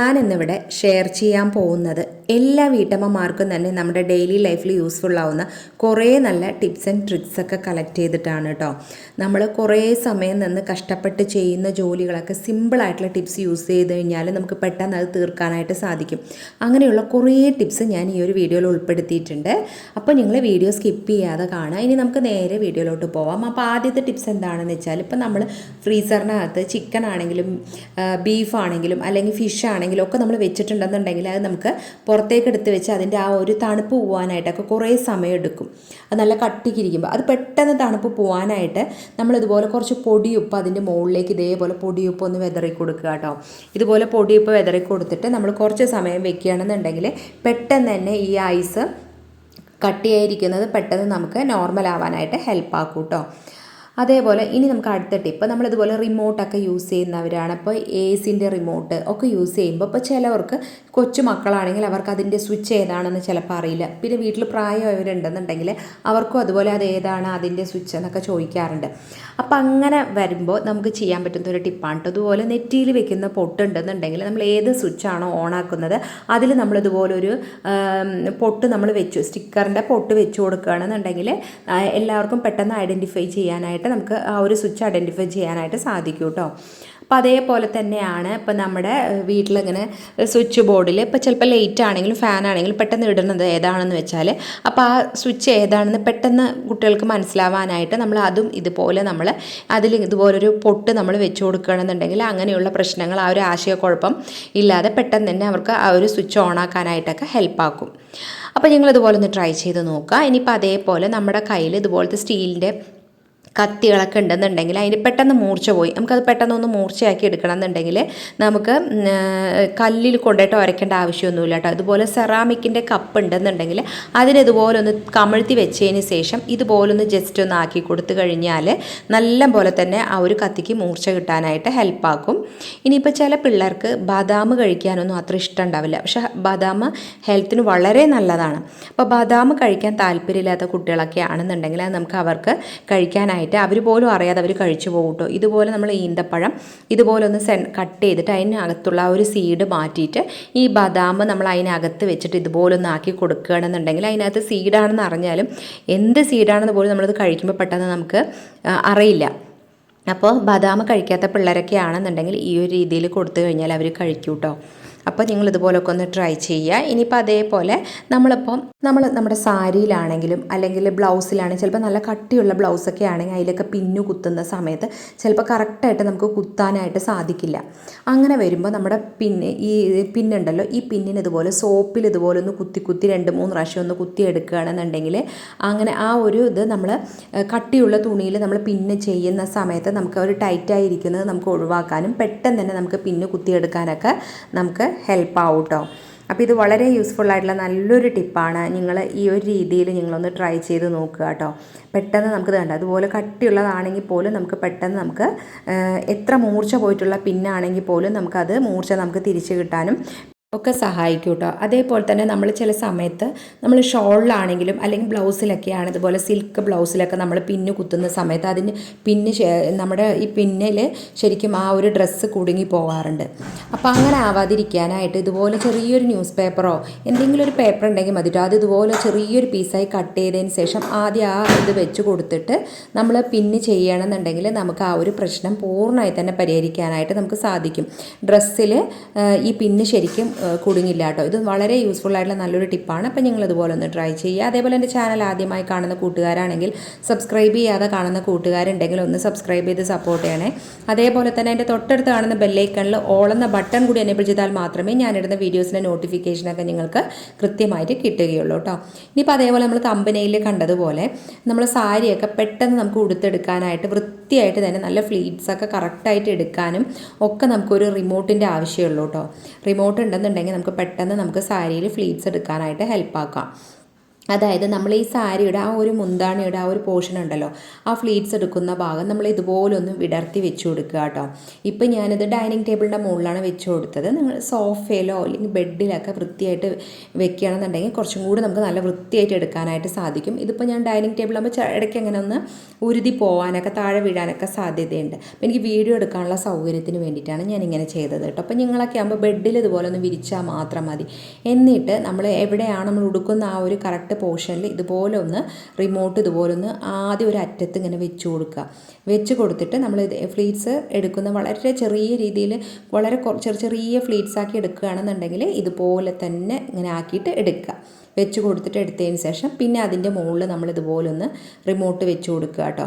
ഞാൻ ഇന്നിവിടെ ഷെയർ ചെയ്യാൻ പോകുന്നത് എല്ലാ വീട്ടമ്മമാർക്കും തന്നെ നമ്മുടെ ഡെയിലി ലൈഫിൽ യൂസ്ഫുൾ ആവുന്ന കുറേ നല്ല ടിപ്സ് ആൻഡ് ട്രിക്സ് ഒക്കെ കളക്ട് ചെയ്തിട്ടാണ് കേട്ടോ നമ്മൾ കുറേ സമയം നിന്ന് കഷ്ടപ്പെട്ട് ചെയ്യുന്ന ജോലികളൊക്കെ സിമ്പിളായിട്ടുള്ള ടിപ്സ് യൂസ് ചെയ്ത് കഴിഞ്ഞാൽ നമുക്ക് പെട്ടെന്ന് അത് തീർക്കാനായിട്ട് സാധിക്കും. അങ്ങനെയുള്ള കുറേ ടിപ്സ് ഞാൻ ഈ ഒരു വീഡിയോയിൽ ഉൾപ്പെടുത്തിയിട്ടുണ്ട്. അപ്പോൾ നിങ്ങൾ വീഡിയോ സ്കിപ്പ് ചെയ്യാതെ കാണുക. ഇനി നമുക്ക് നേരെ വീഡിയോയിലോട്ട് പോവാം. അപ്പോൾ ആദ്യത്തെ ടിപ്സ് എന്താണെന്ന് വെച്ചാൽ ഇപ്പോൾ നമ്മൾ ഫ്രീസറിനകത്ത് ചിക്കൻ ആണെങ്കിലും ബീഫ് ആണെങ്കിലും അല്ലെങ്കിൽ ഫിഷ് ആണെങ്കിലും ഒക്കെ നമ്മൾ വെച്ചിട്ടുണ്ടെന്നുണ്ടെങ്കിൽ അത് നമുക്ക് പുറത്തേക്ക് എടുത്ത് വെച്ച് അതിന്റെ ആ ഒരു തണുപ്പ് പോകാനായിട്ടൊക്കെ കുറേ സമയമെടുക്കും. അത് നല്ല കട്ടിക്കിരിക്കുമ്പോൾ അത് പെട്ടെന്ന് തണുപ്പ് പോകാനായിട്ട് നമ്മളിതുപോലെ കുറച്ച് പൊടിയുപ്പ് അതിന്റെ മുകളിലേക്ക് ഇതേപോലെ പൊടിയുപ്പ് ഒന്ന് വെതറി കൊടുക്കുക കേട്ടോ. ഇതുപോലെ പൊടിയുപ്പ് വെതറി കൊടുത്തിട്ട് നമ്മൾ കുറച്ച് സമയം വെക്കുകയാണെന്നുണ്ടെങ്കിൽ പെട്ടെന്ന് തന്നെ ഈ ഐസ് കട്ടിയായിരിക്കുന്നത് പെട്ടെന്ന് നമുക്ക് നോർമൽ ആവാനായിട്ട് ഹെൽപ്പ് ആക്കും കേട്ടോ. അതേപോലെ ഇനി നമുക്ക് അടുത്ത ടിപ്പ് നമ്മളിതുപോലെ റിമോട്ടൊക്കെ യൂസ് ചെയ്യുന്നവരാണ്. ഇപ്പോൾ എ സിന്റെ റിമോട്ട് ഒക്കെ യൂസ് ചെയ്യുമ്പോൾ ഇപ്പോൾ ചിലവർക്ക് കൊച്ചു മക്കളാണെങ്കിൽ അവർക്ക് അതിന്റെ സ്വിച്ച് ഏതാണെന്ന് ചിലപ്പോൾ അറിയില്ല. പിന്നെ വീട്ടിൽ പ്രായമായവരുണ്ടെന്നുണ്ടെങ്കിൽ അവർക്കും അതുപോലെ അത് ഏതാണ് അതിന്റെ സ്വിച്ച് എന്നൊക്കെ ചോദിക്കാറുണ്ട്. അപ്പോൾ അങ്ങനെ വരുമ്പോൾ നമുക്ക് ചെയ്യാൻ പറ്റുന്ന ഒരു ടിപ്പാണ് കേട്ടോ അതുപോലെ നെറ്റിയിൽ വെക്കുന്ന പൊട്ടുണ്ടെന്നുണ്ടെങ്കിൽ നമ്മൾ ഏത് സ്വിച്ചാണോ ഓണാക്കുന്നത് അതിൽ നമ്മളിതുപോലെ ഒരു പൊട്ട് നമ്മൾ വെച്ചു. സ്റ്റിക്കറിന്റെ പൊട്ട് വെച്ച് കൊടുക്കുകയാണെന്നുണ്ടെങ്കിൽ എല്ലാവർക്കും പെട്ടെന്ന് ഐഡന്റിഫൈ ചെയ്യാനായിട്ട് നമുക്ക് ആ ഒരു സ്വിച്ച് ഐഡന്റിഫൈ ചെയ്യാനായിട്ട് സാധിക്കും കേട്ടോ അപ്പോൾ അതേപോലെ തന്നെയാണ് ഇപ്പം നമ്മുടെ വീട്ടിലിങ്ങനെ സ്വിച്ച് ബോർഡിൽ ഇപ്പോൾ ചിലപ്പോൾ ലൈറ്റ് ആണെങ്കിലും ഫാൻ ആണെങ്കിലും പെട്ടെന്ന് ഇടുന്നത് ഏതാണെന്ന് വെച്ചാൽ അപ്പോൾ ആ സ്വിച്ച് ഏതാണെന്ന് പെട്ടെന്ന് കുട്ടികൾക്ക് മനസ്സിലാവാനായിട്ട് നമ്മൾ അതും ഇതുപോലെ നമ്മൾ അതിൽ ഇതുപോലൊരു പൊട്ട് നമ്മൾ വെച്ച് കൊടുക്കുകയാണെന്നുണ്ടെങ്കിൽ അങ്ങനെയുള്ള പ്രശ്നങ്ങൾ ആ ഒരു ആശയക്കുഴപ്പം ഇല്ലാതെ പെട്ടെന്ന് തന്നെ അവർക്ക് ആ ഒരു സ്വിച്ച് ഓൺ ആക്കാനായിട്ടൊക്കെ ഹെൽപ്പാക്കും അപ്പോൾ നിങ്ങൾ ഇതുപോലെ ഒന്ന് ട്രൈ ചെയ്ത് നോക്കുക. ഇനിയിപ്പോൾ അതേപോലെ നമ്മുടെ കയ്യിൽ ഇതുപോലത്തെ സ്റ്റീലിന്റെ കത്തികളൊക്കെ ഉണ്ടെന്നുണ്ടെങ്കിൽ അതിന് പെട്ടെന്ന് മൂർച്ച പോയി. നമുക്കത് പെട്ടെന്ന് ഒന്ന് മൂർച്ചയാക്കി എടുക്കണം എന്നുണ്ടെങ്കിൽ നമുക്ക് കല്ലിൽ കൊണ്ടുപോയിട്ട് ഉരയ്ക്കേണ്ട ആവശ്യമൊന്നുമില്ല കേട്ടോ. അതുപോലെ സെറാമിക്കിന്റെ കപ്പ് ഉണ്ടെന്നുണ്ടെങ്കിൽ അതിനതുപോലെ ഒന്ന് കമഴ്ത്തി വെച്ചതിന് ശേഷം ഇതുപോലൊന്ന് ജസ്റ്റ് ഒന്ന് ആക്കി കൊടുത്തു കഴിഞ്ഞാൽ നല്ല പോലെ തന്നെ ആ ഒരു കത്തിക്ക് മൂർച്ച കിട്ടാനായിട്ട് ഹെൽപ്പാക്കും. ഇനിയിപ്പോൾ ചില പിള്ളേർക്ക് ബദാം കഴിക്കാനൊന്നും അത്ര ഇഷ്ടം ഉണ്ടാവില്ല. പക്ഷെ ബദാം ഹെൽത്തിന് വളരെ നല്ലതാണ്. അപ്പോൾ ബദാം കഴിക്കാൻ താല്പര്യമില്ലാത്ത കുട്ടികളൊക്കെ ആണെന്നുണ്ടെങ്കിൽ നമുക്ക് അവർക്ക് കഴിക്കാനായിട്ട് ആയിട്ട് അവർ പോലും അറിയാതെ അവർ കഴിച്ചു പോകട്ടോ. കേട്ടോ ഇതുപോലെ നമ്മൾ ഈന്തപ്പഴം ഇതുപോലെ ഒന്ന് സെൻ കട്ട് ചെയ്തിട്ട് അതിനകത്തുള്ള ആ ഒരു സീഡ് മാറ്റിയിട്ട് ഈ ബദാം നമ്മൾ അതിനകത്ത് വെച്ചിട്ട് ഇതുപോലെ ഒന്ന് ആക്കി കൊടുക്കുകയാണെന്നുണ്ടെങ്കിൽ അതിനകത്ത് സീഡാണെന്ന് അറിഞ്ഞാലും എന്ത് സീഡാണെന്ന് പോലും നമ്മളത് കഴിക്കുമ്പോൾ പെട്ടെന്ന് നമുക്ക് അറിയില്ല. അപ്പോൾ ബദാം കഴിക്കാത്ത പിള്ളേരൊക്കെ ആണെന്നുണ്ടെങ്കിൽ ഈ ഒരു രീതിയിൽ കൊടുത്തു കഴിഞ്ഞാൽ അവർ കഴിക്കൂട്ടോ. കേട്ടോ അപ്പോൾ നിങ്ങൾ ഇതുപോലൊക്കെ ഒന്ന് ട്രൈ ചെയ്യുക. ഇനിയിപ്പോൾ അതേപോലെ നമ്മളിപ്പം നമ്മൾ നമ്മുടെ സാരിയിലാണെങ്കിലും അല്ലെങ്കിൽ ബ്ലൗസിലാണെങ്കിലും ചിലപ്പോൾ നല്ല കട്ടിയുള്ള ബ്ലൗസൊക്കെ ആണെങ്കിൽ അതിലൊക്കെ പിന്നു കുത്തുന്ന സമയത്ത് ചിലപ്പോൾ കറക്റ്റായിട്ട് നമുക്ക് കുത്താനായിട്ട് സാധിക്കില്ല. അങ്ങനെ വരുമ്പോൾ നമ്മുടെ പിന്ന് ഈ പിന്നുണ്ടല്ലോ ഈ പിന്നിന് ഇതുപോലെ സോപ്പിൽ ഇതുപോലെ ഒന്ന് കുത്തി കുത്തി രണ്ട് മൂന്ന് പ്രാവശ്യം ഒന്ന് കുത്തി എടുക്കുകയാണെന്നുണ്ടെങ്കിൽ അങ്ങനെ ആ ഒരു ഇത് നമ്മൾ കട്ടിയുള്ള തുണിയിൽ നമ്മൾ പിന്ന് ചെയ്യുന്ന സമയത്ത് നമുക്ക് ഒരു ടൈറ്റായിരിക്കുന്നത് നമുക്ക് ഒഴിവാക്കാനും പെട്ടെന്ന് തന്നെ നമുക്ക് പിന്ന് കുത്തിയെടുക്കാനൊക്കെ നമുക്ക് ഹെൽപ്പ് ആവും കേട്ടോ അപ്പോൾ ഇത് വളരെ യൂസ്ഫുൾ ആയിട്ടുള്ള നല്ലൊരു ടിപ്പാണ് നിങ്ങൾ ഈ ഒരു രീതിയിൽ നിങ്ങളൊന്ന് ട്രൈ ചെയ്ത് നോക്കുക കേട്ടോ പെട്ടെന്ന് നമുക്ക് വേണ്ട അതുപോലെ കട്ടിയുള്ളതാണെങ്കിൽ പോലും നമുക്ക് പെട്ടെന്ന് നമുക്ക് എത്ര മൂർച്ച പോയിട്ടുള്ള പിന്നാണെങ്കിൽ പോലും നമുക്കത് മൂർച്ച നമുക്ക് തിരിച്ചു കിട്ടാനും ഒക്കെ സഹായിക്കും കേട്ടോ അതേപോലെ തന്നെ നമ്മൾ ചില സമയത്ത് നമ്മൾ ഷോളിലാണെങ്കിലും അല്ലെങ്കിൽ ബ്ലൗസിലൊക്കെയാണ് ഇതുപോലെ സിൽക്ക് ബ്ലൗസിലൊക്കെ നമ്മൾ പിന്ന് കുത്തുന്ന സമയത്ത് അതിന് പിന്ന് നമ്മുടെ ഈ പിന്നിൽ ശരിക്കും ആ ഒരു ഡ്രസ്സ് കുടുങ്ങി പോകാറുണ്ട് അപ്പോൾ അങ്ങനെ ആവാതിരിക്കാനായിട്ട് ഇതുപോലെ ചെറിയൊരു ന്യൂസ് പേപ്പറോ എന്തെങ്കിലും ഒരു പേപ്പർ ഉണ്ടെങ്കിൽ മതിട്ടോ. അത് ഇതുപോലെ ചെറിയൊരു പീസായി കട്ട് ചെയ്തതിന് ശേഷം ആദ്യം ആ ഇത് വെച്ച് കൊടുത്തിട്ട് നമ്മൾ പിന്ന് ചെയ്യണമെന്നുണ്ടെങ്കിൽ നമുക്ക് ആ ഒരു പ്രശ്നം പൂർണമായി തന്നെ പരിഹരിക്കാനായിട്ട് നമുക്ക് സാധിക്കും. ഡ്രസ്സിൽ ഈ പിന്ന് ശരിക്കും കുടുങ്ങില്ല കേട്ടോ. ഇത് വളരെ യൂസ്ഫുൾ ആയിട്ടുള്ള നല്ലൊരു ടിപ്പാണ് അപ്പോൾ നിങ്ങൾ ഇതുപോലെ ഒന്ന് ട്രൈ ചെയ്യുക. അതേപോലെ എന്റെ ചാനൽ ആദ്യമായി കാണുന്ന കൂട്ടുകാരാണെങ്കിൽ സബ്സ്ക്രൈബ് ചെയ്യാതെ കാണുന്ന കൂട്ടുകാരുണ്ടെങ്കിൽ ഒന്ന് സബ്സ്ക്രൈബ് ചെയ്ത് സപ്പോർട്ട് ചെയ്യണേ. അതേപോലെ തന്നെ എന്റെ തൊട്ടടുത്ത് കാണുന്ന ബെല്ലൈക്കണിൽ ഓൾ എന്ന ബട്ടൺ കൂടി എനേബിൾ ചെയ്താൽ മാത്രമേ ഞാനിടുന്ന വീഡിയോസിന്റെ നോട്ടിഫിക്കേഷനൊക്കെ നിങ്ങൾക്ക് കൃത്യമായിട്ട് കിട്ടുകയുള്ളൂ കേട്ടോ. ഇനിയിപ്പോൾ അതേപോലെ നമ്മൾ കമ്പനിയിൽ കണ്ടതുപോലെ നമ്മൾ സാരിയൊക്കെ പെട്ടെന്ന് നമുക്ക് ഉടുത്തെടുക്കാനായിട്ട് വൃത്തിയായിട്ട് തന്നെ നല്ല ഫ്ലീറ്റ്സൊക്കെ കറക്റ്റായിട്ട് എടുക്കാനും ഒക്കെ നമുക്കൊരു റിമോട്ടിന്റെ ആവശ്യമുള്ളൂ കേട്ടോ. റിമോട്ട് ഉണ്ടെന്നുണ്ടെങ്കിൽ ഉണ്ടെങ്കിൽ നമുക്ക് പെട്ടെന്ന് നമുക്ക് സാരിയിൽ ഫ്ലീറ്റ്സ് എടുക്കാനായിട്ട് ഹെൽപ്പാക്കാം അതായത് നമ്മൾ ഈ സാരിയുടെ ആ ഒരു മുന്താണിയുടെ ആ ഒരു പോർഷൻ ഉണ്ടല്ലോ ആ ഫ്ലീറ്റ്സ് എടുക്കുന്ന ഭാഗം നമ്മൾ ഇതുപോലെ ഒന്ന് വിടർത്തി വെച്ച് കൊടുക്കുക കേട്ടോ. ഇപ്പം ഞാനിത് ഡൈനിങ് ടേബിളിന്റെ മുകളിലാണ് വെച്ച് കൊടുത്തത്. നിങ്ങൾ സോഫയിലോ അല്ലെങ്കിൽ ബെഡിലൊക്കെ വൃത്തിയായിട്ട് വെക്കുകയാണെന്നുണ്ടെങ്കിൽ കുറച്ചും കൂടി നമുക്ക് നല്ല വൃത്തിയായിട്ട് എടുക്കാനായിട്ട് സാധിക്കും. ഇതിപ്പോൾ ഞാൻ ഡൈനിങ് ടേബിളാകുമ്പോൾ ഇടയ്ക്ക് അങ്ങനെ ഒന്ന് ഉരുതി പോകാനൊക്കെ താഴെ വീഴാനൊക്കെ സാധ്യതയുണ്ട്. അപ്പോൾ എനിക്ക് വീഡിയോ എടുക്കാനുള്ള സൗകര്യത്തിന് വേണ്ടിയിട്ടാണ് ഞാൻ ഇങ്ങനെ ചെയ്തത് കേട്ടോ. അപ്പോൾ നിങ്ങളൊക്കെ ആകുമ്പോൾ ബെഡിൽ ഇതുപോലെ ഒന്ന് വിരിച്ചാൽ മാത്രം മതി. എന്നിട്ട് നമ്മൾ എവിടെയാണ് നമ്മൾ ഉടുക്കുന്ന ആ ഒരു കറക്റ്റ് പോർഷനിൽ ഇതുപോലെ ഒന്ന് റിമോട്ട് ഇതുപോലെ ഒന്ന് ആദ്യം ഒരു അറ്റത്ത് ഇങ്ങനെ വെച്ച് കൊടുക്കുക. വെച്ച് കൊടുത്തിട്ട് നമ്മൾ ഫ്ലീറ്റ്സ് എടുക്കുന്ന വളരെ ചെറിയ രീതിയിൽ വളരെ ചെറിയ ചെറിയ ഫ്ലീറ്റ്സ് ആക്കി എടുക്കുകയാണെന്നുണ്ടെങ്കിൽ ഇതുപോലെ തന്നെ ഇങ്ങനെ ആക്കിയിട്ട് എടുക്കുക. വെച്ച് കൊടുത്തിട്ട് എടുത്തതിന് ശേഷം പിന്നെ അതിന്റെ മുകളിൽ നമ്മൾ ഇതുപോലെ ഒന്ന് റിമോട്ട് വെച്ച് കൊടുക്കുക കേട്ടോ.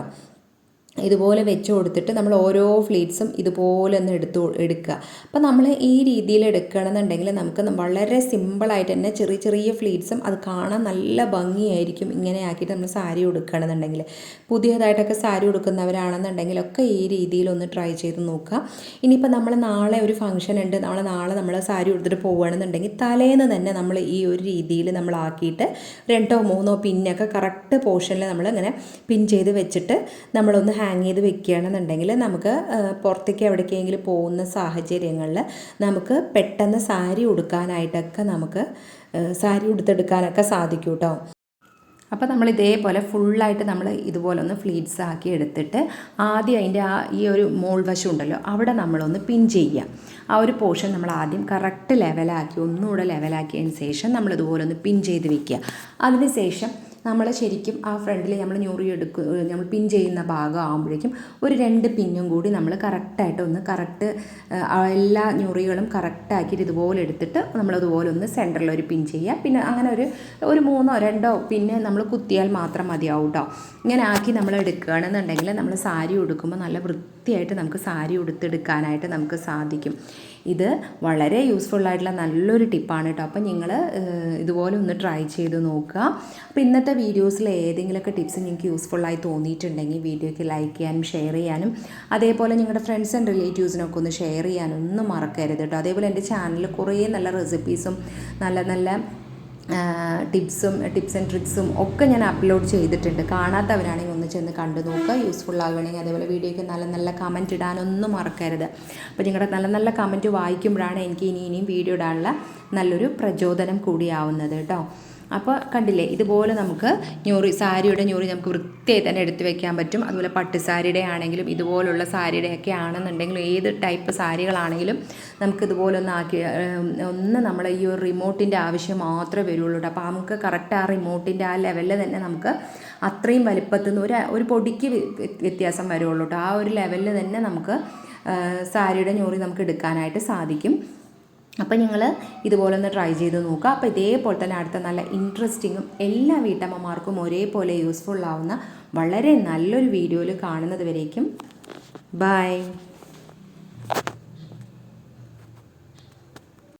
ഇതുപോലെ വെച്ച് കൊടുത്തിട്ട് നമ്മൾ ഓരോ ഫ്ലീറ്റ്സും ഇതുപോലെ ഒന്ന് എടുത്തു എടുക്കുക. അപ്പോൾ നമ്മൾ ഈ രീതിയിൽ എടുക്കണമെന്നുണ്ടെങ്കിൽ നമുക്ക് വളരെ സിമ്പിളായിട്ട് തന്നെ ചെറിയ ചെറിയ ഫ്ലീറ്റ്സും അത് കാണാൻ നല്ല ഭംഗിയായിരിക്കും ഇങ്ങനെ ആക്കിയിട്ട് നമ്മൾ സാരി കൊടുക്കണമെന്നുണ്ടെങ്കിൽ പുതിയതായിട്ടൊക്കെ സാരി ഉടുക്കുന്നവരാണെന്നുണ്ടെങ്കിലൊക്കെ ഈ രീതിയിൽ ഒന്ന് ട്രൈ ചെയ്ത് നോക്കുക. ഇനിയിപ്പോൾ നമ്മൾ നാളെ ഒരു ഫംഗ്ഷൻ ഉണ്ട് നമ്മൾ നാളെ നമ്മൾ സാരി ഉടുത്തിട്ട് പോവുകയാണെന്നുണ്ടെങ്കിൽ തലേന്ന് തന്നെ നമ്മൾ ഈ ഒരു രീതിയിൽ നമ്മൾ ആക്കിയിട്ട് രണ്ടോ മൂന്നോ പിന്നൊക്കെ കറക്റ്റ് പോർഷനിൽ നമ്മൾ ഇങ്ങനെ പിൻ ചെയ്ത് വെച്ചിട്ട് നമ്മളൊന്ന് ഹാങ് ചെയ്ത് വെക്കുകയാണെന്നുണ്ടെങ്കിൽ നമുക്ക് പുറത്തേക്ക് എവിടേക്കെങ്കിലും പോകുന്ന സാഹചര്യങ്ങളിൽ നമുക്ക് പെട്ടെന്ന് സാരി ഉടുക്കാനായിട്ടൊക്കെ നമുക്ക് സാരി ഉടുത്തെടുക്കാനൊക്കെ സാധിക്കും കേട്ടോ അപ്പോൾ നമ്മൾ ഇതേപോലെ ഫുള്ളായിട്ട് നമ്മൾ ഇതുപോലെ ഒന്ന് ഫ്ലീറ്റ്സ് ആക്കി എടുത്തിട്ട് ആദ്യം അതിന്റെ ആ ഈ ഒരു മോൾ വശം ഉണ്ടല്ലോ അവിടെ നമ്മളൊന്ന് പിൻ ചെയ്യുക. ആ ഒരു പോർഷൻ നമ്മൾ ആദ്യം കറക്റ്റ് ലെവലാക്കി ഒന്നുകൂടെ ലെവലാക്കിയതിന് ശേഷം നമ്മൾ ഇതുപോലെ ഒന്ന് പിൻ ചെയ്ത് വെക്കുക. അതിന് ശേഷം നമ്മൾ ശരിക്കും ആ ഫ്രണ്ടിൽ നമ്മൾ ഞൊറി എടുക്കുക നമ്മൾ പിൻ ചെയ്യുന്ന ഭാഗം ആകുമ്പോഴേക്കും ഒരു രണ്ട് പിന്നും കൂടി നമ്മൾ കറക്റ്റായിട്ട് ഒന്ന് കറക്റ്റ് എല്ലാ ഞൊറികളും കറക്റ്റാക്കിയിട്ട് ഇതുപോലെ എടുത്തിട്ട് നമ്മളതുപോലെ ഒന്ന് സെന്ററിൽ ഒരു പിൻ ചെയ്യുക. പിന്നെ അങ്ങനെ ഒരു ഒരു മൂന്നോ രണ്ടോ പിന്നെ നമ്മൾ കുത്തിയാൽ മാത്രം മതിയാവും കേട്ടോ ഇങ്ങനെ ആക്കി നമ്മൾ എടുക്കുകയാണെന്നുണ്ടെങ്കിൽ നമ്മൾ സാരി ഉടുക്കുമ്പോൾ നല്ല വൃത്തിയായിട്ട് നമുക്ക് സാരി ഉടുത്തെടുക്കാനായിട്ട് നമുക്ക് സാധിക്കും. ഇത് വളരെ യൂസ്ഫുൾ ആയിട്ടുള്ള നല്ലൊരു ടിപ്പാണ് കേട്ടോ അപ്പോൾ നിങ്ങൾ ഇതുപോലെ ഒന്ന് ട്രൈ ചെയ്ത് നോക്കുക. അപ്പോൾ ഇന്നത്തെ വീഡിയോസിൽ ഏതെങ്കിലുമൊക്കെ ടിപ്സ് നിങ്ങൾക്ക് യൂസ്ഫുൾ ആയി തോന്നിയിട്ടുണ്ടെങ്കിൽ വീഡിയോയ്ക്ക് ലൈക്ക് ചെയ്യാനും ഷെയർ ചെയ്യാനും അതേപോലെ നിങ്ങളുടെ ഫ്രണ്ട്സ് ആൻഡ് റിലേറ്റീവ്സിനൊക്കെ ഒന്ന് ഷെയർ ചെയ്യാനും ഒന്നും മറക്കരുത് കേട്ടോ അതേപോലെ എന്റെ ചാനലിൽ കുറേ നല്ല റെസിപ്പീസും നല്ല നല്ല ടിപ്സും ടിപ്സ് ആൻഡ് ട്രിക്സും ഒക്കെ ഞാൻ അപ്ലോഡ് ചെയ്തിട്ടുണ്ട്. കാണാത്തവരാണെങ്കിൽ ഒന്ന് ചെന്ന് കണ്ടു നോക്കുക. യൂസ്ഫുൾ ആവുകയാണെങ്കിൽ അതേപോലെ വീഡിയോയ്ക്ക് നല്ല നല്ല കമന്റ് ഇടാനൊന്നും മറക്കരുത്. അപ്പോൾ നിങ്ങളുടെ നല്ല നല്ല കമന്റ് വായിക്കുമ്പോഴാണ് എനിക്ക് ഇനി ഇനിയും വീഡിയോ ഇടാനുള്ള നല്ലൊരു പ്രചോദനം കൂടിയാവുന്നത് കേട്ടോ. അപ്പോൾ കണ്ടില്ലേ ഇതുപോലെ നമുക്ക് ഞൂറി സാരിയുടെ ഞൂറി നമുക്ക് വൃത്തിയായി തന്നെ എടുത്തു വെക്കാൻ പറ്റും. അതുപോലെ പട്ട് സാരിയുടെ ആണെങ്കിലും ഇതുപോലുള്ള സാരിയുടെ ഒക്കെ ആണെന്നുണ്ടെങ്കിലും ഏത് ടൈപ്പ് സാരികളാണെങ്കിലും നമുക്ക് ഇതുപോലെ ഒന്ന് ആക്കി ഒന്ന് നമ്മൾ ഈ ഒരു റിമോട്ടിന്റെ ആവശ്യം മാത്രമേ വരുള്ളൂ അപ്പോൾ നമുക്ക് കറക്റ്റ് ആ റിമോട്ടിന്റെ ആ ലെവലിൽ തന്നെ നമുക്ക് അത്രയും വലിപ്പത്തിൽ നിന്ന് ഒരു ഒരു പൊടിക്ക് വ്യ- വ്യത്യാസം വരുള്ളൂ കേട്ടോ. ആ ഒരു ലെവലിൽ തന്നെ നമുക്ക് സാരിയുടെ ഞൂറി നമുക്ക് എടുക്കാനായിട്ട് സാധിക്കും. അപ്പോൾ നിങ്ങൾ ഇതുപോലെ ഒന്ന് ട്രൈ ചെയ്ത് നോക്കുക. അപ്പോൾ ഇതേപോലെ തന്നെ അടുത്ത നല്ല ഇൻട്രസ്റ്റിങ്ങും എല്ലാ വീട്ടമ്മമാർക്കും ഒരേപോലെ യൂസ്ഫുൾ ആവുന്ന വളരെ നല്ലൊരു വീഡിയോയിൽ കാണുന്നത് വരേക്കും. ബൈ